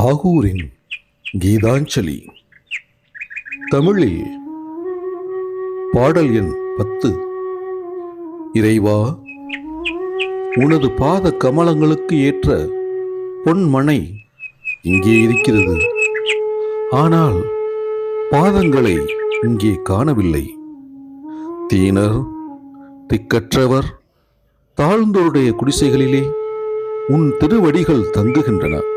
தாகூரின் கீதாஞ்சலி. தமிழில் பாடல் எண் பத்து. இறைவா உனது பாத கமலங்களுக்கு ஏற்ற பொன்மனை இங்கே இருக்கிறது. ஆனால் பாதங்களை இங்கே காணவில்லை. தீனர் திக்கற்றவர் தாழ்ந்தோருடைய குடிசைகளிலே உன் திருவடிகள் தங்குகின்றன.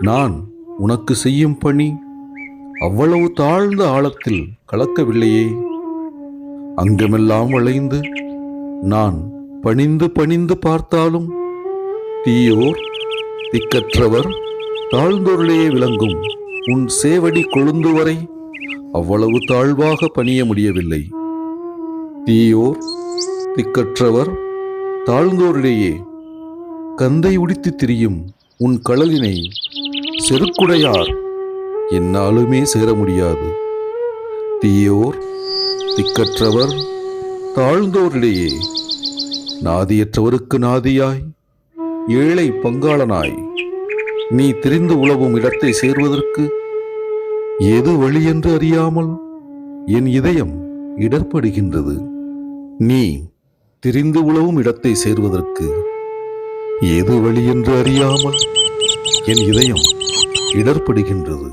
நான் உனக்கு செய்யும் பணி அவ்வளவு தாழ்ந்த ஆழத்தில் கலக்கவில்லையே. அங்கமெல்லாம் வளைந்து நான் பணிந்து பணிந்து பார்த்தாலும் தீயோர் திக்கற்றவர் தாழ்ந்தொருளையே விளங்கும் உன் சேவடி கொழுந்து வரை அவ்வளவு தாழ்வாக பணிய முடியவில்லை. தீயோர் திக்கற்றவர் தாழ்ந்தோரிடையே கந்தை உடித்து திரியும் உன் கடலினை செருக்குடையார். என்னாலுமே சேர முடியாது. தீயோர் திக்கற்றவர் தாழ்ந்தோரிடையே நாதியற்றவருக்கு நாதியாய் ஏழை பங்காளனாய் நீ திரிந்து உழவும் இடத்தை சேர்வதற்கு எது வழி என்று அறியாமல் என் இதயம் இடர்படுகின்றது. நீ திரிந்து உழவும் இடத்தை சேர்வதற்கு எது வழி என்று அறியாமல் என் இதயம் இடர்படுகின்றது.